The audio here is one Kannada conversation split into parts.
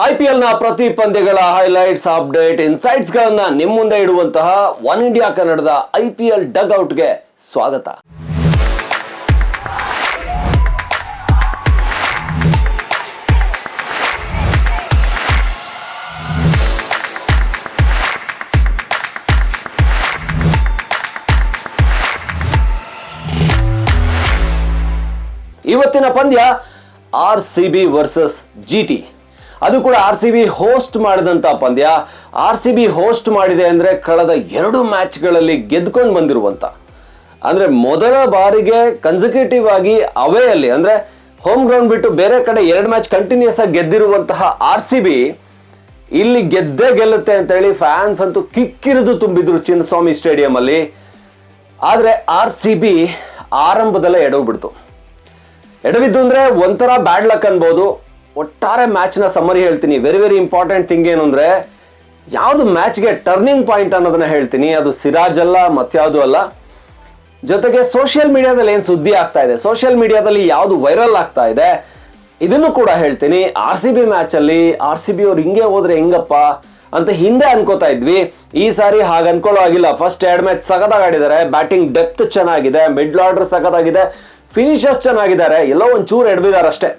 ಐ ಪಿ ಎಲ್ನ ಪ್ರತಿ ಪಂದ್ಯಗಳ ಹೈಲೈಟ್ಸ್ ಅಪ್ಡೇಟ್ ಇನ್ಸೈಟ್ಸ್ ಗಳನ್ನ ನಿಮ್ಮ ಮುಂದೆ ಇಡುವಂತಹ ಒನ್ ಇಂಡಿಯಾ ಕನ್ನಡದ ಐ ಪಿ ಎಲ್ ಡಗ್ ಔಟ್ಗೆ ಸ್ವಾಗತ. ಇವತ್ತಿನ ಪಂದ್ಯ R C B versus G T ಅದು ಕೂಡ ಆರ್ ಸಿ ಬಿ ಹೋಸ್ಟ್ ಮಾಡಿದಂತ ಪಂದ್ಯ. ಆರ್ ಸಿ ಬಿ ಹೋಸ್ಟ್ ಮಾಡಿದೆ ಅಂದ್ರೆ ಕಳೆದ ಎರಡು ಮ್ಯಾಚ್ಗಳಲ್ಲಿ ಗೆದ್ಕೊಂಡು ಬಂದಿರುವಂತ. ಅಂದ್ರೆ ಮೊದಲ ಬಾರಿಗೆ ಕನ್ಸಿಕ್ಯೂಟಿವ್ ಆಗಿ ಅವೇ ಅಲ್ಲಿ, ಅಂದ್ರೆ ಹೋಮ್ ಗ್ರೌಂಡ್ ಬಿಟ್ಟು ಬೇರೆ ಕಡೆ ಎರಡು ಮ್ಯಾಚ್ ಕಂಟಿನ್ಯೂಸ್ ಆಗಿ ಗೆದ್ದಿರುವಂತಹ ಆರ್ ಸಿ ಬಿ ಇಲ್ಲಿ ಗೆದ್ದೇ ಗೆಲ್ಲುತ್ತೆ ಅಂತ ಹೇಳಿ ಫ್ಯಾನ್ಸ್ ಅಂತೂ ಕಿಕ್ಕಿರಿದು ತುಂಬಿದ್ರು ಚಿನ್ನಸ್ವಾಮಿ ಸ್ಟೇಡಿಯಂ ಅಲ್ಲಿ. ಆದ್ರೆ ಆರ್ ಸಿ ಬಿ ಆರಂಭದಲ್ಲೇ ಎಡವ್ಬಿಡ್ತು. ಎಡವಿದ್ದು ಅಂದ್ರೆ ಒಂಥರ ಬ್ಯಾಡ್ ಲಕ್ ಅನ್ಬೋದು. ಒಟ್ಟಾರೆ ಮ್ಯಾಚ್ನ ಸಮ್ಮರಿ ಹೇಳ್ತೀನಿ. ವೆರಿ ವೆರಿ ಇಂಪಾರ್ಟೆಂಟ್ ಥಿಂಗ್ ಏನು ಅಂದ್ರೆ, ಯಾವುದು ಮ್ಯಾಚ್ಗೆ ಟರ್ನಿಂಗ್ ಪಾಯಿಂಟ್ ಅನ್ನೋದನ್ನ ಹೇಳ್ತೀನಿ. ಅದು ಸಿರಾಜ್ ಅಲ್ಲ, ಮತ್ಯಾವುದು ಅಲ್ಲ. ಜೊತೆಗೆ ಸೋಷಿಯಲ್ ಮೀಡಿಯಾದಲ್ಲಿ ಏನು ಸುದ್ದಿ ಆಗ್ತಾ ಇದೆ? ಸೋಷಿಯಲ್ ಮೀಡಿಯಾದಲ್ಲಿ ಯಾವುದು ವೈರಲ್ ಆಗ್ತಾ ಇದೆ? ಇದನ್ನು ಕೂಡ ಹೇಳ್ತೀನಿ. ಆರ್ ಸಿ ಬಿ ಮ್ಯಾಚ್ ಅಲ್ಲಿ ಆರ್ ಸಿ ಬಿ ಅವ್ರು ಹಿಂಗೆ ಹೋದ್ರೆ ಹೆಂಗಪ್ಪ ಅಂತ ಹಿಂದೆ ಅನ್ಕೋತಾ ಇದ್ವಿ. ಈ ಸಾರಿ ಹಾಗೆ ಅನ್ಕೊಳ್ಳೋ ಆಗಿಲ್ಲ ಫಸ್ಟ್ ಎರಡು ಮ್ಯಾಚ್ ಸಖತ್ತಾಗಿ ಆಡಿದ್ದಾರೆ ಬ್ಯಾಟಿಂಗ್ ಡೆಪ್ತ್ ಚೆನ್ನಾಗಿದೆ. ಮಿಡ್ಲ್ ಆರ್ಡರ್ ಸಗದಾಗಿದೆ. ಫಿನಿಷರ್ಸ್ ಚೆನ್ನಾಗಿದ್ದಾರೆ. ಎಲ್ಲೋ ಒಂಚೂರು ಎಡವಿದ್ದಾರೆ ಅಷ್ಟೇ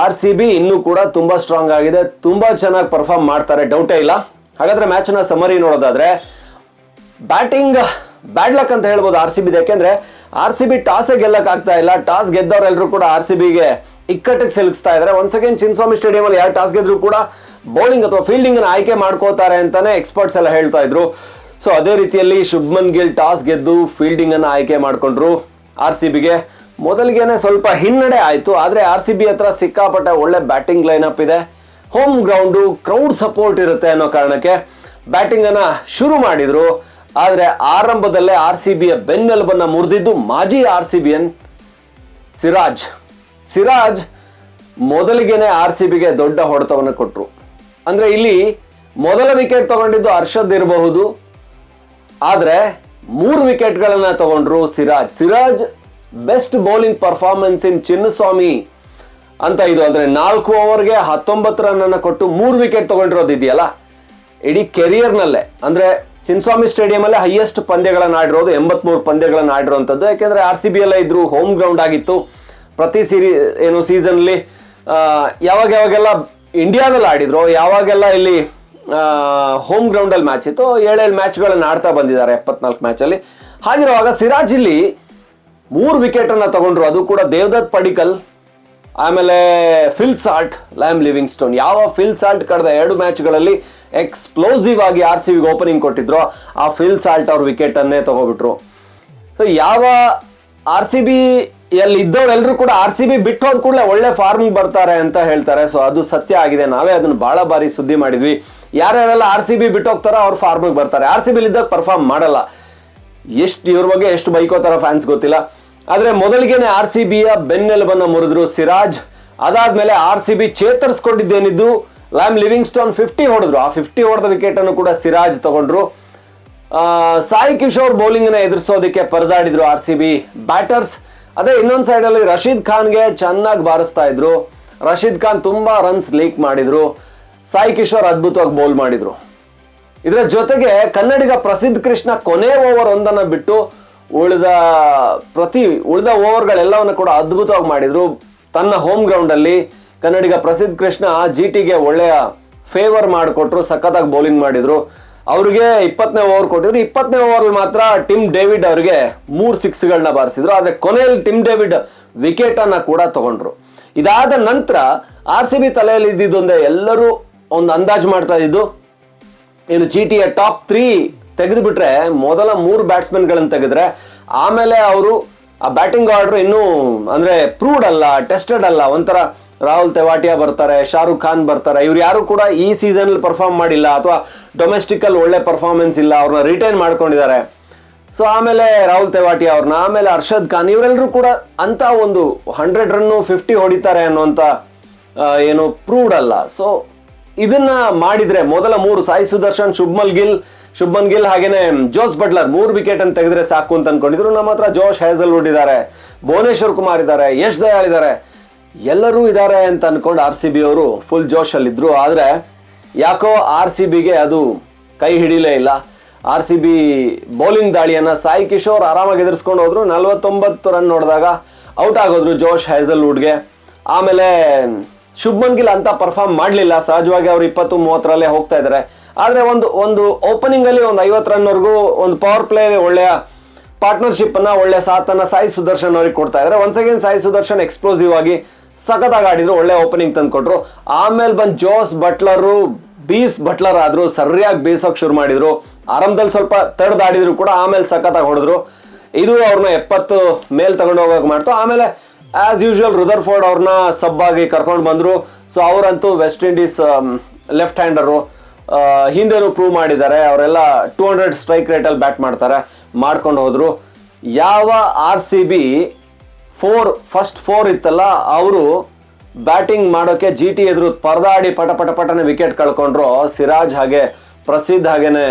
ಆರ್ ಸಿ ಬಿ ಇನ್ನೂ ಕೂಡ ತುಂಬಾ ಸ್ಟ್ರಾಂಗ್ ಆಗಿದೆ. ತುಂಬಾ ಚೆನ್ನಾಗಿ ಪರ್ಫಾರ್ಮ್ ಮಾಡ್ತಾರೆ ಡೌಟೇ ಇಲ್ಲ. ಹಾಗಾದ್ರೆ ಮ್ಯಾಚ್ನ ಸಮರಿ ನೋಡೋದಾದ್ರೆ ಬ್ಯಾಟಿಂಗ್ ಬ್ಯಾಡ್ ಲಕ್ ಅಂತ ಹೇಳ್ಬೋದು ಆರ್ ಸಿ ಬಿ ಯಾಕೆಂದ್ರೆ ಆರ್ ಸಿ ಬಿ ಟಾಸ್ ಗೆಲ್ಲಕ್ ಆಗ್ತಾ ಇಲ್ಲ. ಟಾಸ್ ಗೆದ್ದವರೆಲ್ಲರೂ ಕೂಡ ಆರ್ ಸಿ ಬಿಗೆ ಇಕ್ಕಟ್ಟಿಗೆ ಸಿಲುಕಿಸ್ತಾ ಇದ್ದಾರೆ. ಒಂದ್ ಸೆಕೆಂಡ್ ಚಿನ್ಸ್ವಾಮಿ ಸ್ಟೇಡಿಯಂ ಅಲ್ಲಿ ಯಾರು ಟಾಸ್ ಗೆದ್ರು ಕೂಡ ಬೌಲಿಂಗ್ ಅಥವಾ ಫೀಲ್ಡಿಂಗ್ ಅನ್ನು ಆಯ್ಕೆ ಮಾಡ್ಕೋತಾರೆ ಅಂತಾನೆ ಎಕ್ಸ್ಪರ್ಟ್ಸ್ ಎಲ್ಲ ಹೇಳ್ತಾ ಇದ್ರು. ಸೊ ಅದೇ ರೀತಿಯಲ್ಲಿ ಶುಭ್ಮನ್ ಗಿಲ್ ಟಾಸ್ ಗೆದ್ದು ಫೀಲ್ಡಿಂಗ್ ಅನ್ನು ಆಯ್ಕೆ ಮಾಡ್ಕೊಂಡ್ರು ಆರ್ ಸಿ ಬಿಗೆ ಮೊದಲಿಗೆನೆ ಸ್ವಲ್ಪ ಹಿನ್ನಡೆ ಆಯಿತು, ಆದ್ರೆ ಆರ್ ಸಿ ಬಿ ಹತ್ರ ಸಿಕ್ಕಾಪಟ್ಟೆ ಒಳ್ಳೆ ಬ್ಯಾಟಿಂಗ್ ಲೈನಪ್ ಇದೆ. ಹೋಮ್ ಗ್ರೌಂಡು ಕ್ರೌಡ್ ಸಪೋರ್ಟ್ ಇರುತ್ತೆ ಅನ್ನೋ ಕಾರಣಕ್ಕೆ ಬ್ಯಾಟಿಂಗ್ ಅನ್ನ ಶುರು ಮಾಡಿದ್ರು. ಆದ್ರೆ ಆರಂಭದಲ್ಲೇ ಆರ್ ಸಿ ಬಿಯ ಬೆನ್ನೆಲುಬನ್ನು ಮುರಿದಿದ್ದು ಮಾಜಿ ಆರ್ ಸಿ ಬಿಯನ್ ಸಿರಾಜ್. ಸಿರಾಜ್ ಮೊದಲಿಗೆನೆ ಆರ್ ಸಿ ಬಿಗೆ ದೊಡ್ಡ ಹೊಡೆತವನ್ನು ಕೊಟ್ಟರು ಅಂದ್ರೆ ಇಲ್ಲಿ ಮೊದಲ ವಿಕೆಟ್ ತಗೊಂಡಿದ್ದು ಹರ್ಷದ್ ಇರಬಹುದು. ಆದ್ರೆ ಮೂರು ವಿಕೆಟ್ಗಳನ್ನು ತಗೊಂಡ್ರು Siraj. Siraj best bowling performance in Chinnaswamy ಅಂತ ಇದು. ಅಂದ್ರೆ ನಾಲ್ಕು ಓವರ್ಗೆ ಹತ್ತೊಂಬತ್ತು ರನ್ ಅನ್ನ ಕೊಟ್ಟು ಮೂರು ವಿಕೆಟ್ ತಗೊಂಡಿರೋದು ಇದೆಯಲ್ಲ? ಇಡೀ ಕೆರಿಯರ್ನಲ್ಲೇ ಅಂದ್ರೆ ಚಿನ್ನಸ್ವಾಮಿ ಸ್ಟೇಡಿಯಂ ಅಲ್ಲೇ ಹೈಯೆಸ್ಟ್ ಪಂದ್ಯಗಳನ್ನ ಆಡಿರೋದು, ಎಂಬತ್ಮೂರು ಪಂದ್ಯಗಳನ್ನ ಆಡಿರೋಂಥದ್ದು. ಯಾಕೆಂದ್ರೆ ಆರ್ ಸಿ ಬಿ ಎಲ್ಲ ಇದ್ರು ಹೋಮ್ ಗ್ರೌಂಡ್ ಆಗಿತ್ತು. ಪ್ರತಿ ಸೀರಿ ಏನು ಸೀಸನ್ಲಿ ಯಾವಾಗ ಯಾವಾಗೆಲ್ಲ ಇಂಡಿಯಾದಲ್ಲಿ ಆಡಿದ್ರು, ಯಾವಾಗೆಲ್ಲ ಇಲ್ಲಿ ಹೋಮ್ ಗ್ರೌಂಡಲ್ಲಿ ಮ್ಯಾಚ್ ಇತ್ತು, ಏಳೇಳು ಮ್ಯಾಚ್ಗಳನ್ನ ಆಡ್ತಾ ಬಂದಿದ್ದಾರೆ ಎಪ್ಪತ್ನಾಲ್ಕು ಮ್ಯಾಚಲ್ಲಿ ಹಾಗಿರುವಾಗ ಸಿರಾಜ್ ಇಲ್ಲಿ ಮೂರು ವಿಕೆಟ್ ಅನ್ನ ತಗೊಂಡ್ರು. ಅದು ಕೂಡ ದೇವದತ್ ಪಡಿಕಲ್, ಆಮೇಲೆ Phil Salt Liam Livingstone ಯಾವ ಫಿಲ್ ಸಾಲ್ಟ್ ಕಳೆದ ಎರಡು ಮ್ಯಾಚ್ಗಳಲ್ಲಿ ಎಕ್ಸ್ಪ್ಲೋಸಿವ್ ಆಗಿ ಆರ್ ಸಿ ಓಪನಿಂಗ್ ಕೊಟ್ಟಿದ್ರು, ಆ ಫಿಲ್ ಸಾಲ್ಟ್ ಅವ್ರ ವಿಕೆಟ್ ಅನ್ನೇ ತಗೋಬಿಟ್ರು. ಸೊ ಯಾವ ಆರ್ ಸಿ ಬಿ ಎಲ್ಲಿ ಇದ್ದವರೆಲ್ಲರೂ ಕೂಡ ಆರ್ ಸಿ ಬಿ ಬಿಟ್ಟು ಹೋದ ಕೂಡಲೇ ಒಳ್ಳೆ ಫಾರ್ಮ್ ಬರ್ತಾರೆ ಅಂತ ಹೇಳ್ತಾರೆ. ಸೊ ಅದು ಸತ್ಯ ಆಗಿದೆ. ನಾವೇ ಅದನ್ನ ಬಹಳ ಬಾರಿ ಸುದ್ದಿ ಮಾಡಿದ್ವಿ. ಯಾರ್ಯಾರೆಲ್ಲ ಆರ್ ಸಿ ಬಿ ಬಿಟ್ಟು ಹೋಗ್ತಾರೋ ಅವ್ರು ಫಾರ್ಮಿಗೆ ಬರ್ತಾರೆ. ಆರ್ ಸಿ ಬಿ ಇದ್ದಾಗ ಪರ್ಫಾರ್ಮ್ ಮಾಡಲ್ಲ. ಎಷ್ಟು ಇವ್ರ ಬಗ್ಗೆ ಎಷ್ಟು ಬೈಕೋತಾರ ಫ್ಯಾನ್ಸ್ ಗೊತ್ತಿಲ್ಲ. ಆದ್ರೆ ಮೊದಲಿಗೆನೆ ಆರ್ ಸಿ ಬಿಯ ಬೆನ್ನೆಲುಬನ್ನು ಮುರಿದ್ರು ಸಿರಾಜ್. ಅದಾದ್ಮೇಲೆ ಆರ್ ಸಿ ಬಿ ಚೇತರಿಸ್ಕೊಂಡಿದ್ದೇನಿದ್ದು, ಲ್ಯಾಮ್ ಲಿವಿಂಗ್ ಸ್ಟೋನ್ ಫಿಫ್ಟಿ ಹೊಡೆದ್ರು. ಆ ಫಿಫ್ಟಿ ಹೊಡೆದ ವಿಕೆಟ್ ಅನ್ನು ಕೂಡ ಸಿರಾಜ್ ತಗೊಂಡ್ರು. ಸಾಯಿ ಕಿಶೋರ್ ಬೌಲಿಂಗ್ನ ಎದುರಿಸೋದಕ್ಕೆ ಪರದಾಡಿದ್ರು ಆರ್ ಸಿ ಬಿ ಬ್ಯಾಟರ್ಸ್. ಅದೇ ಇನ್ನೊಂದು ಸೈಡ್ ಅಲ್ಲಿ ರಶೀದ್ ಖಾನ್ಗೆ ಚೆನ್ನಾಗಿ ಬಾರಿಸ್ತಾ ಇದ್ರು. ರಶೀದ್ ಖಾನ್ ತುಂಬಾ ರನ್ಸ್ ಲೀಕ್ ಮಾಡಿದ್ರು. ಸಾಯಿ ಕಿಶೋರ್ ಅದ್ಭುತವಾಗಿ ಬೌಲ್ ಮಾಡಿದ್ರು. ಇದರ ಜೊತೆಗೆ ಕನ್ನಡಿಗ ಪ್ರಸಿದ್ಧ ಕೃಷ್ಣ ಕೊನೆ ಓವರ್ ಒಂದನ್ನ ಬಿಟ್ಟು ಉಳಿದ ಪ್ರತಿ, ಉಳಿದ ಓವರ್ಗಳೆಲ್ಲವನ್ನು ಕೂಡ ಅದ್ಭುತವಾಗಿ ಮಾಡಿದರು. ತನ್ನ ಹೋಮ್ ಗ್ರೌಂಡಲ್ಲಿ ಕನ್ನಡಿಗ ಪ್ರಸಿದ್ಧ ಕೃಷ್ಣ ಜಿ ಟಿಗೆ ಒಳ್ಳೆಯ ಫೇವರ್ ಮಾಡಿಕೊಟ್ರು, ಸಖತ್ತಾಗಿ ಬೌಲಿಂಗ್ ಮಾಡಿದರು. ಅವರಿಗೆ ಇಪ್ಪತ್ತನೇ ಓವರ್ ಕೊಟ್ಟಿದ್ರು. ಇಪ್ಪತ್ತನೇ ಓವರ್ ಮಾತ್ರ ಟಿಮ್ ಡೇವಿಡ್ ಅವರಿಗೆ ಮೂರು ಸಿಕ್ಸ್ಗಳನ್ನ ಬಾರಿಸಿದ್ರು. ಆದರೆ ಕೊನೆಯಲ್ಲಿ ಟಿಮ್ ಡೇವಿಡ್ ವಿಕೆಟನ್ನು ಕೂಡ ತಗೊಂಡ್ರು. ಇದಾದ ನಂತರ ಆರ್ ಸಿ ಬಿ ತಲೆಯಲ್ಲಿ ಇದ್ದಿದ್ದೊಂದೇ ಎಲ್ಲರೂ ಒಂದು ಅಂದಾಜು ಮಾಡ್ತಾ ಇದ್ದು ಏನು ಜಿ ಟಿಯ ಟಾಪ್ ತ್ರೀ ತೆಗೆದುಬಿಟ್ರೆ ಮೊದಲ ಮೂರು ಬ್ಯಾಟ್ಸ್ಮನ್ಗಳನ್ನು ತೆಗೆದ್ರೆ ಆಮೇಲೆ ಅವರು ಆ ಬ್ಯಾಟಿಂಗ್ ಆರ್ಡರ್ ಇನ್ನೂ ಅಂದ್ರೆ ಪ್ರೂವ್ಡ್ ಅಲ್ಲ ಟೆಸ್ಟೆಡ್ ಅಲ್ಲ. ಒಂಥರ ರಾಹುಲ್ ತೆವಾಟಿಯಾ ಬರ್ತಾರೆ, ಶಾರುಖ್ ಖಾನ್ ಬರ್ತಾರೆ. ಇವ್ರು ಯಾರು ಕೂಡ ಈ ಸೀಸನ್ ಪರ್ಫಾರ್ಮ್ ಮಾಡಿಲ್ಲ ಅಥವಾ ಡೊಮೆಸ್ಟಿಕ್ ಅಲ್ಲಿ ಒಳ್ಳೆ ಪರ್ಫಾರ್ಮೆನ್ಸ್ ಇಲ್ಲ ಅವ್ರನ್ನ ರಿಟೈನ್ ಮಾಡ್ಕೊಂಡಿದ್ದಾರೆ. ಸೊ ಆಮೇಲೆ ರಾಹುಲ್ ತೆವಾಟಿಯಾ ಅವ್ರನ್ನ ಆಮೇಲೆ ಅರ್ಷದ್ ಖಾನ್ ಇವರೆಲ್ಲರೂ ಕೂಡ ಅಂತ ಒಂದು ಹಂಡ್ರೆಡ್ ರನ್ನು ಫಿಫ್ಟಿ ಹೊಡಿತಾರೆ ಅನ್ನುವಂಥ ಏನು ಪ್ರೂವ್ಡ್ ಅಲ್ಲ. ಸೊ ಇದನ್ನ ಮಾಡಿದ್ರೆ ಮೊದಲ ಮೂರು ಸಾಯಿ ಸುದರ್ಶನ್, ಶುಭ್ಮಲ್ ಗಿಲ್ ಶುಭ್ಮನ್ ಗಿಲ್ ಹಾಗೇನೆ ಜೋಸ್ ಬಟ್ಲರ್ ಮೂರು ವಿಕೆಟ್ ಅಂತ ತೆಗೆದ್ರೆ ಸಾಕು ಅಂತ ಅನ್ಕೊಂಡಿದ್ರು. ನಮ್ಮ ಹತ್ರ ಜೋಶ್ ಹ್ಯಾಸಲ್ವುಡ್ ಇದ್ದಾರೆ ಭುವನೇಶ್ವರ್ ಕುಮಾರ್ ಇದ್ದಾರೆ, ಯಶ್ ದಯಾಳ್ ಇದ್ದಾರೆ. ಎಲ್ಲರೂ ಇದ್ದಾರೆ ಅಂತ ಅನ್ಕೊಂಡು ಆರ್ ಸಿ ಬಿ ಅವರು ಫುಲ್ ಜೋಶಲ್ಲಿದ್ದರು ಆದರೆ ಯಾಕೋ ಆರ್ ಸಿ ಬಿಗೆ ಅದು ಕೈ ಹಿಡಿಲೇ ಇಲ್ಲ. ಆರ್ ಸಿ ಬಿ ಬೌಲಿಂಗ್ ದಾಳಿಯನ್ನು ಸಾಯಿ ಕಿಶೋರ್ ಆರಾಮಾಗಿ ಎದುರಿಸ್ಕೊಂಡು ಹೋದ್ರು. ನಲ್ವತ್ತೊಂಬತ್ತು ರನ್ ನೋಡಿದಾಗ ಔಟ್ ಆಗೋದ್ರು ಜೋಶ್ ಹ್ಯಾಸಲ್ವುಡ್ಗೆ ಆಮೇಲೆ ಶುಭ್ಮನ್ ಗಿಲ್ ಅಂತ ಪರ್ಫಾರ್ಮ್ ಮಾಡಲಿಲ್ಲ. ಸಹಜವಾಗಿ ಅವ್ರು ಇಪ್ಪತ್ತು ಮೂವತ್ತರಲ್ಲೇ ಹೋಗ್ತಾ ಇದ್ದಾರೆ. ಆದರೆ ಒಂದು ಒಂದು ಓಪನಿಂಗಲ್ಲಿ ಒಂದು ಐವತ್ತು ರನ್ವರೆಗೂ ಒಂದು ಪವರ್ ಪ್ಲೇ ಒಳ್ಳೆಯ ಪಾರ್ಟ್ನರ್ಶಿಪ್ ಅನ್ನ ಒಳ್ಳೆ ಸಾಥನ್ನ ಸಾಯಿ ಸುದರ್ಶನ್ ಅವ್ರಿಗೆ ಕೊಡ್ತಾ ಇದ್ದಾರೆ once again Sai Sudharsan explosive ಆಗಿ ಸಖತ್ತಾಗಿ ಆಡಿದ್ರು, ಒಳ್ಳೆ ಓಪನಿಂಗ್ ತಂದು ಕೊಟ್ರು ಆಮೇಲೆ ಬಂದು ಜೋಸ್ ಬಟ್ಲರು, ಬೀಸ್ ಬಟ್ಲರ್ ಆದ್ರು ಸರಿಯಾಗಿ ಬೀಸೋಕ್ ಶುರು ಮಾಡಿದ್ರು. ಆರಂಭದಲ್ಲಿ ಸ್ವಲ್ಪ ತಡೆದಾಡಿದ್ರು ಕೂಡ, ಆಮೇಲೆ ಸಖತ್ತಾಗಿ ಹೊಡೆದ್ರು. ಇದು ಅವ್ರನ್ನ ಎಪ್ಪತ್ತು ಮೇಲ್ ತಗೊಂಡು ಹೋಗೋಕೆ ಮಾಡ್ತು. ಆಮೇಲೆ ಆಸ್ ಯೂಶುವಲ್ ರುದರ್ ಫೋರ್ಡ್ ಅವ್ರನ್ನ ಸಬ್ ಆಗಿ ಕರ್ಕೊಂಡು ಬಂದ್ರು. ಸೊ ಅವರಂತೂ ವೆಸ್ಟ್ ಇಂಡೀಸ್ ಲೆಫ್ಟ್ ಹ್ಯಾಂಡರು ಹಿಂದೆನೂ ಪ್ರೂವ್ ಮಾಡಿದ್ದಾರೆ. ಅವರೆಲ್ಲ ಟೂ ಹಂಡ್ರೆಡ್ ಸ್ಟ್ರೈಕ್ ರೇಟಲ್ಲಿ ಬ್ಯಾಟ್ ಮಾಡ್ತಾರೆ. ಮಾಡ್ಕೊಂಡು ಹೋದರು. ಯಾವ R C B four first four ಇತ್ತಲ್ಲ, ಅವರು ಬ್ಯಾಟಿಂಗ್ ಮಾಡೋಕ್ಕೆ ಜಿ ಟಿ ಎದುರು ಪರದಾಡಿ ಪಟ ಪಟ, ಪಟನೆ ವಿಕೆಟ್ ಕಳ್ಕೊಂಡ್ರು. ಸಿರಾಜ್ ಹಾಗೆ, ಪ್ರಸಿದ್ಧ ಹಾಗೇನೆ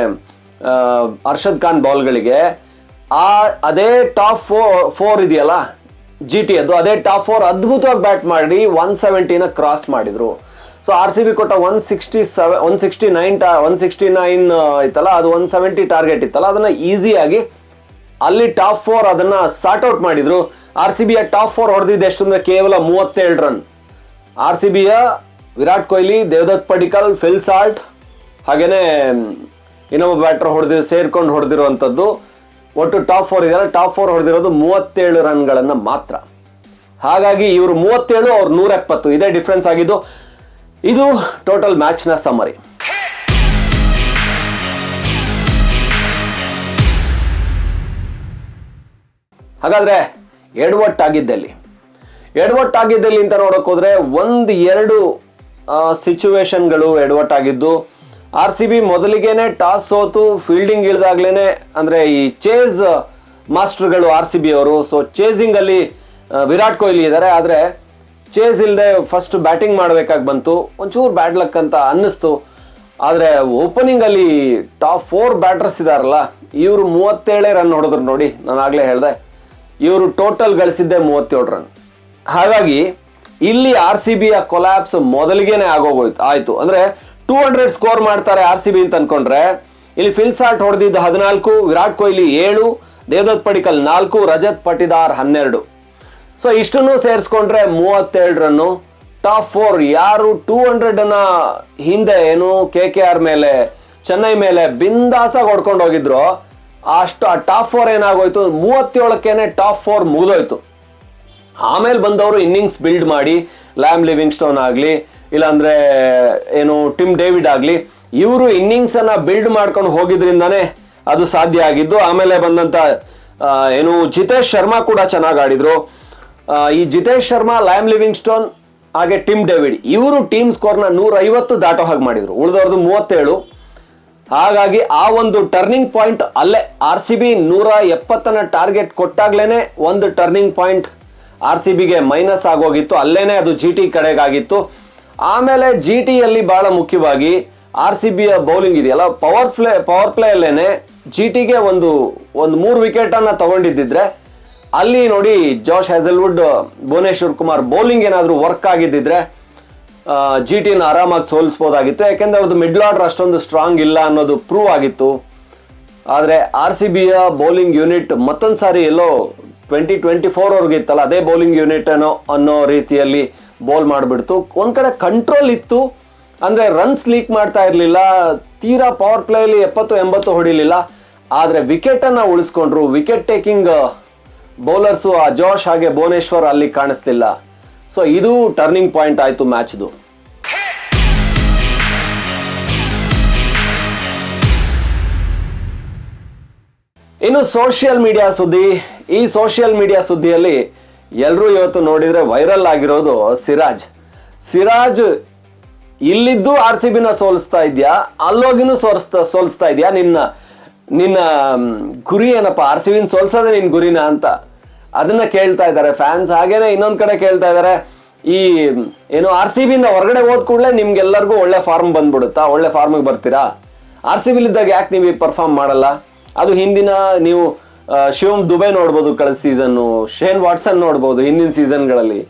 ಅರ್ಷದ್ ಖಾನ್ ಬಾಲ್ಗಳಿಗೆ ಆ, ಅದೇ ಟಾಪ್ ಫೋ ಫೋರ್ ಇದೆಯಲ್ಲ ಜಿ ಟಿ ಅದು ಅದೇ ಟಾಪ್ ಫೋರ್ ಅದ್ಭುತವಾಗಿ ಬ್ಯಾಟ್ ಮಾಡಿ ಒನ್ ಸೆವೆಂಟಿನ ಕ್ರಾಸ್ ಮಾಡಿದ್ರು. ಸೊ ಆರ್ ಸಿ ಬಿ ಕೊಟ್ಟ one sixty seven one sixty nine ಟಾ ಒನ್ ಸಿಕ್ಸ್ಟಿ ನೈನ್ ಇತ್ತಲ್ಲ, ಅದು ಒನ್ ಸೆವೆಂಟಿ ಟಾರ್ಗೆಟ್ ಇತ್ತಲ್ಲ, ಅದನ್ನು ಈಸಿಯಾಗಿ ಅಲ್ಲಿ ಟಾಪ್ ಫೋರ್ ಅದನ್ನು ಔಟ್ ಮಾಡಿದರು. ಆರ್ ಸಿ ಬಿಯ ಟಾಪ್ ಫೋರ್ ಹೊಡೆದಿದ್ದು ಎಷ್ಟು ಅಂದ್ರೆ ಕೇವಲ ಮೂವತ್ತೇಳು ರನ್ ಆರ್ ಸಿ ಬಿಯ ವಿರಾಟ್ ಕೊಹ್ಲಿ, ದೇವದತ್ ಪಡಿಕಲ್ ಫಿಲ್ ಸಾಲ್ಟ್ ಹಾಗೆಯೇ ಇನ್ನೊಬ್ಬ ಬ್ಯಾಟರ್ ಹೊಡೆದಿ, ಸೇರ್ಕೊಂಡು ಹೊಡೆದಿರುವಂಥದ್ದು. ಒಟ್ಟು ಟಾಪ್ ಫೋರ್ ಇದೆಯಲ್ಲ ಟಾಪ್ ಫೋರ್ ಹೊಡೆದಿರೋದು ಮೂವತ್ತೇಳು ರನ್ಗಳನ್ನು ಮಾತ್ರ. ಹಾಗಾಗಿ ಇವರು ಮೂವತ್ತೇಳು, ಅವ್ರು ನೂರ ಎಪ್ಪತ್ತು. ಇದೇ ಡಿಫ್ರೆನ್ಸ್ ಆಗಿದ್ದು ಇದು ಟೋಟಲ್ ಮ್ಯಾಚ್ನ ಸಮರಿ ಹಾಗಾದ್ರೆ ಎಡವಟ್ಟಾಗಿದ್ದಲ್ಲಿ. ಎಡವಟ್ಟಾಗಿದ್ದಲ್ಲಿ ಅಂತ ನೋಡಕ್ ಹೋದ್ರೆ ಒಂದು ಎರಡು ಸಿಚುವೇಶನ್ಗಳು ಎಡವಟ್ಟಾಗಿದ್ದು. ಆರ್ ಸಿ ಬಿ ಮೊದಲಿಗೆನೆ ಟಾಸ್ ಸೋತು ಫೀಲ್ಡಿಂಗ್ ಇಳಿದಾಗ್ಲೇನೆ ಅಂದ್ರೆ ಈ ಚೇಸ್ ಮಾಸ್ಟರ್ಗಳು ಆರ್ ಸಿ ಬಿ ಅವರು. ಸೊ ಚೇಸಿಂಗ್ ಅಲ್ಲಿ ವಿರಾಟ್ ಕೊಹ್ಲಿ ಇದ್ದಾರೆ. ಆದ್ರೆ ಚೇಸ್ ಇಲ್ಲದೆ ಫಸ್ಟ್ ಬ್ಯಾಟಿಂಗ್ ಮಾಡಬೇಕಾಗಿ ಬಂತು. ಒಂಚೂರು ಬ್ಯಾಡ್ ಲಕ್ ಅಂತ ಅನ್ನಿಸ್ತು. ಆದರೆ ಓಪನಿಂಗ್ ಅಲ್ಲಿ ಟಾಪ್ ಫೋರ್ ಬ್ಯಾಟರ್ಸ್ ಇದಾರಲ್ಲ, ಇವರು ಮೂವತ್ತೇಳೇ ರನ್ ಹೊಡೆದ್ರು ನೋಡಿ, ನಾನು ಆಗಲೇ ಹೇಳಿದೆ. ಇವರು ಟೋಟಲ್ ಗಳಿಸಿದ್ದೆ ಮೂವತ್ತೇಳು ರನ್ ಹಾಗಾಗಿ ಇಲ್ಲಿ ಆರ್ ಸಿ ಬಿಯ ಕೊಲ್ಯಾಪ್ಸ್ ಮೊದಲಿಗೆನೆ ಆಗೋಗೋಯ್ತು, ಆಯ್ತು. ಅಂದ್ರೆ ಟೂ ಹಂಡ್ರೆಡ್ ಸ್ಕೋರ್ ಮಾಡ್ತಾರೆ ಆರ್ ಸಿ ಬಿ ಅಂತ ಅನ್ಕೊಂಡ್ರೆ, ಇಲ್ಲಿ ಫಿಲ್ಸಾಟ್ ಹೊಡೆದಿದ್ದು ಹದಿನಾಲ್ಕು, ವಿರಾಟ್ ಕೊಹ್ಲಿ ಏಳು, ದೇವದತ್ ಪಡಿಕಲ್ ನಾಲ್ಕು, ರಜತ್ ಪಟಿದಾರ್ ಹನ್ನೆರಡು. ಸೊ ಇಷ್ಟನ್ನು ಸೇರಿಸ್ಕೊಂಡ್ರೆ ಮೂವತ್ತೇಳರನ್ನು ಟಾಪ್ ಫೋರ್ ಯಾರು ಟೂ ಹಂಡ್ರೆಡ್ ಅನ್ನ ಹಿಂದೆ ಏನು ಕೆ ಕೆ ಆರ್ ಮೇಲೆ ಚೆನ್ನೈ ಮೇಲೆ ಬಿಂದಾಸಾಗಿ ಹೊಡ್ಕೊಂಡು ಹೋಗಿದ್ರು. ಅಷ್ಟು ಆ ಟಾಪ್ ಫೋರ್ ಏನಾಗೋಯ್ತು? ಮೂವತ್ತೇಳಕ್ಕೇನೆ ಟಾಪ್ ಫೋರ್ ಮುಗಿದೋಯ್ತು. ಆಮೇಲೆ ಬಂದವರು ಇನ್ನಿಂಗ್ಸ್ ಬಿಲ್ಡ್ ಮಾಡಿ ಲ್ಯಾಮ್ ಲಿವಿಂಗ್ ಸ್ಟೋನ್ ಆಗಲಿ, ಇಲ್ಲಾಂದ್ರೆ ಏನು ಟಿಮ್ ಡೇವಿಡ್ ಆಗಲಿ, ಇವರು ಇನ್ನಿಂಗ್ಸ್ ಅನ್ನ ಬಿಲ್ಡ್ ಮಾಡ್ಕೊಂಡು ಹೋಗಿದ್ರಿಂದಾನೇ ಅದು ಸಾಧ್ಯ ಆಗಿದ್ದು. ಆಮೇಲೆ ಬಂದಂತ ಏನು ಜಿತೇಶ್ ಶರ್ಮಾ ಕೂಡ ಚೆನ್ನಾಗಿ ಆಡಿದ್ರು. ಈ Jitesh Sharma, Liam Livingstone ಹಾಗೆ ಟಿಮ್ ಡೇವಿಡ್, ಇವರು ಟೀಮ್ ಸ್ಕೋರ್ನ ನೂರ ಐವತ್ತು ದಾಟೋ ಹಾಗೆ ಮಾಡಿದ್ರು. ಉಳಿದವ್ರದ್ದು ಮೂವತ್ತೇಳು. ಹಾಗಾಗಿ ಆ ಒಂದು ಟರ್ನಿಂಗ್ ಪಾಯಿಂಟ್ ಅಲ್ಲೇ ಆರ್ ಸಿ ಬಿ ನೂರ ಎಪ್ಪತ್ತನ ಟಾರ್ಗೆಟ್ ಕೊಟ್ಟಾಗ್ಲೇನೆ ಒಂದು ಟರ್ನಿಂಗ್ ಪಾಯಿಂಟ್ ಆರ್ ಸಿ ಬಿಗೆ ಮೈನಸ್ ಆಗೋಗಿತ್ತು. ಅಲ್ಲೇನೆ ಅದು ಜಿ ಟಿ ಕಡೆಗಾಗಿತ್ತು. ಆಮೇಲೆ ಜಿ ಟಿಯಲ್ಲಿ ಬಹಳ ಮುಖ್ಯವಾಗಿ ಆರ್ ಸಿ ಬಿಯ ಬೌಲಿಂಗ್ ಇದೆಯಲ್ಲ ಪವರ್ ಪ್ಲೇ ಪವರ್ ಪ್ಲೇ ಅಲ್ಲೇನೆ ಜಿ ಟಿಗೆ ಒಂದು ಒಂದು ಮೂರು ವಿಕೆಟ್ ಅನ್ನ ತಗೊಂಡಿದ್ದಿದ್ರೆ ಅಲ್ಲಿ ನೋಡಿ Josh Hazlewood, Bhuvneshwar Kumar bowling ಏನಾದರೂ ವರ್ಕ್ ಆಗಿದ್ದಿದ್ರೆ ಜಿ ಟಿನ ಆರಾಮಾಗಿ ಸೋಲಿಸ್ಬೋದಾಗಿತ್ತು. ಯಾಕೆಂದರೆ ಅವ್ರದ್ದು ಮಿಡ್ಲ್ ಆರ್ಡರ್ ಅಷ್ಟೊಂದು ಸ್ಟ್ರಾಂಗ್ ಇಲ್ಲ ಅನ್ನೋದು ಪ್ರೂವ್ ಆಗಿತ್ತು. ಆದರೆ ಆರ್ ಸಿ ಬಿಯ ಬೌಲಿಂಗ್ ಯೂನಿಟ್ ಮತ್ತೊಂದು ಸಾರಿ ಎಲ್ಲೋ ಟ್ವೆಂಟಿ ಟ್ವೆಂಟಿ ಫೋರ್ ಅವ್ರಿಗೆ ಇತ್ತಲ್ಲ, ಅದೇ ಬೌಲಿಂಗ್ ಯೂನಿಟ್ ಅನ್ನೋ ಅನ್ನೋ ರೀತಿಯಲ್ಲಿ ಬೌಲ್ ಮಾಡಿಬಿಡ್ತು. ಒಂದು ಕಡೆ ಕಂಟ್ರೋಲ್ ಇತ್ತು. ಅಂದರೆ ರನ್ಸ್ ಲೀಕ್ ಮಾಡ್ತಾ ಇರಲಿಲ್ಲ. ತೀರಾ ಪವರ್ ಪ್ಲೇಯಲ್ಲಿ ಎಪ್ಪತ್ತು, ಎಂಬತ್ತು ಹೊಡಿಲಿಲ್ಲ. ಆದರೆ ವಿಕೆಟನ್ನು ಉಳಿಸ್ಕೊಂಡ್ರು. ವಿಕೆಟ್ ಟೇಕಿಂಗ್ ಬೌಲರ್ಸು ಆ ಜೋಶ್ ಹಾಗೆ ಭುವನೇಶ್ವರ್ ಅಲ್ಲಿ ಕಾಣಿಸ್ತಿಲ್ಲ ಸೊ ಇದು ಟರ್ನಿಂಗ್ ಪಾಯಿಂಟ್ ಆಯ್ತು ಮ್ಯಾಚ್ದು ಇನ್ನು ಸೋಷಿಯಲ್ ಮೀಡಿಯಾ ಸುದ್ದಿ. ಈ ಸೋಷಿಯಲ್ ಮೀಡಿಯಾ ಸುದ್ದಿಯಲ್ಲಿ ಎಲ್ಲರೂ ಇವತ್ತು ನೋಡಿದ್ರೆ ವೈರಲ್ ಆಗಿರೋದು ಸಿರಾಜ್. ಸಿರಾಜ್ ಇಲ್ಲಿದ್ದು ಆರ್ ಸಿ ಬಿನ ಸೋಲಿಸ್ತಾ ಇದೆಯಾ? ಅಲ್ಲೋಗಿನೂ ಸೋಲಿಸ್ತಾ ಸೋಲಿಸ್ತಾ ಇದೆಯಾ? ನಿನ್ನ ನಿನ್ನ ಗುರಿ ಏನಪ್ಪ? ಆರ್ ಸಿ ವಿನ್ ಸೋಲ್ಸೋದೇ ನಿನ್ನ ಗುರಿನ ಅಂತ. ಅದನ್ನ ಕೇಳ್ತಾ ಇದ್ದಾರೆ. ಫ್ಯಾನ್ಸ್ ಹಾಗೇನೆ ಇನ್ನೊಂದು ಕಡೆ ಕೇಳ್ತಾ ಇದ್ದಾರೆ. ಈ ಏನು ಆರ್ ಸಿ ಬಿಯಿಂದ ಹೊರಗಡೆ ಹೋದ ಕೂಡಲೇ ನಿಮ್ಗೆಲ್ಲರಿಗೂ ಒಳ್ಳೆ ಫಾರ್ಮ್ ಬಂದ್ಬಿಡುತ್ತಾ? ಒಳ್ಳೆ ಫಾರ್ಮಿಗೆ ಬರ್ತೀರಾ? ಆರ್ ಸಿ ಬಿಲಿದ್ದಾಗ ಯಾಕೆ ನೀವು ಪರ್ಫಾರ್ಮ್ ಮಾಡಲ್ಲ? ಅದು ಹಿಂದಿನ ನೀವು ಶಿವಮ್ ದುಬೈ ನೋಡ್ಬೋದು ಕಳೆದ ಸೀಸನ್ನು, ಶೇನ್ ವಾಟ್ಸನ್ ನೋಡ್ಬೋದು ಹಿಂದಿನ ಸೀಸನ್ಗಳಲ್ಲಿ.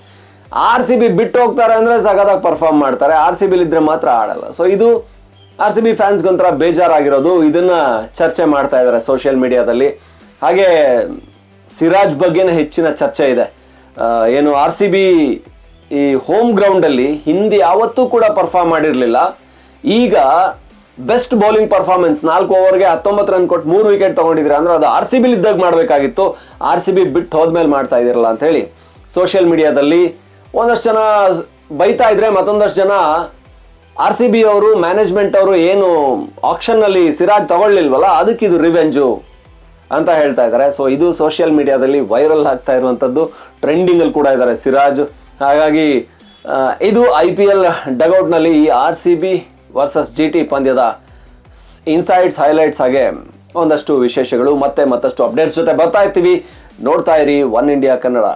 ಆರ್ ಸಿ ಬಿ ಬಿಟ್ಟು ಹೋಗ್ತಾರೆ ಅಂದರೆ ಸಗದಾಗಿ ಪರ್ಫಾರ್ಮ್ ಮಾಡ್ತಾರೆ. ಆರ್ ಸಿ ಬಿಲಿ ಇದ್ರೆ ಮಾತ್ರ ಆಡಲ್ಲ. ಸೊ ಇದು ಆರ್ ಸಿ ಬಿ ಫ್ಯಾನ್ಸ್ಗೊಂಥರ ಬೇಜಾರಾಗಿರೋದು ಇದನ್ನ ಚರ್ಚೆ ಮಾಡ್ತಾ ಇದ್ದಾರೆ ಸೋಷಿಯಲ್ ಮೀಡಿಯಾದಲ್ಲಿ ಹಾಗೆ ಸಿರಾಜ್ ಬಗ್ಗೆನೇ ಹೆಚ್ಚಿನ ಚರ್ಚೆ ಇದೆ. ಏನು ಆರ್ ಸಿ ಬಿ ಈ ಹೋಮ್ ಗ್ರೌಂಡಲ್ಲಿ ಹಿಂದೆ ಯಾವತ್ತೂ ಕೂಡ ಪರ್ಫಾರ್ಮ್ ಮಾಡಿರಲಿಲ್ಲ. ಈಗ ಬೆಸ್ಟ್ ಬೌಲಿಂಗ್ ಪರ್ಫಾರ್ಮೆನ್ಸ್ ನಾಲ್ಕು ಓವರ್ಗೆ ಹತ್ತೊಂಬತ್ತು ರನ್ ಕೊಟ್ಟು ಮೂರು ವಿಕೆಟ್ ತೊಗೊಂಡಿದ್ರೆ ಅಂದ್ರೆ ಅದು ಆರ್ ಸಿ ಬಿಲ್ ಇದ್ದಾಗ ಮಾಡಬೇಕಾಗಿತ್ತು. ಆರ್ ಸಿ ಬಿ ಬಿಟ್ಟು ಹೋದ್ಮೇಲೆ ಮಾಡ್ತಾ ಇದ್ದೀರಲ್ಲ ಅಂತ ಹೇಳಿ. ಸೋಷಿಯಲ್ ಮೀಡಿಯಾದಲ್ಲಿ ಒಂದಷ್ಟು ಜನ ಬೈತಾ ಇದ್ರೆ ಮತ್ತೊಂದಷ್ಟು ಜನ ಆರ್ ಸಿ ಬಿ ಅವರು ಮ್ಯಾನೇಜ್ಮೆಂಟ್ ಅವರು ಏನು ಆಕ್ಷನ್ನಲ್ಲಿ ಸಿರಾಜ್ ತಗೊಳ್ಳಿಲ್ವಲ್ಲ, ಅದಕ್ಕೆ ಇದು ರಿವೆಂಜು ಅಂತ ಹೇಳ್ತಾ ಇದ್ದಾರೆ. ಸೊ ಇದು ಸೋಷಿಯಲ್ ಮೀಡಿಯಾದಲ್ಲಿ ವೈರಲ್ ಆಗ್ತಾ ಇರುವಂಥದ್ದು ಟ್ರೆಂಡಿಂಗಲ್ಲಿ ಕೂಡ ಇದ್ದಾರೆ ಸಿರಾಜ್. ಹಾಗಾಗಿ ಇದು ಐ ಪಿ ಎಲ್ ಡಗೌಟ್ನಲ್ಲಿ ಈ R C B versus G T ಪಂದ್ಯದ ಇನ್ಸೈಡ್ಸ್ ಹೈಲೈಟ್ಸ್ ಹಾಗೆ ಒಂದಷ್ಟು ವಿಶೇಷಗಳು, ಮತ್ತೆ ಮತ್ತಷ್ಟು ಅಪ್ಡೇಟ್ಸ್ ಜೊತೆ ಬರ್ತಾ ಇರ್ತೀವಿ. ನೋಡ್ತಾ ಇರಿ, ಒನ್ ಇಂಡಿಯಾ ಕನ್ನಡ.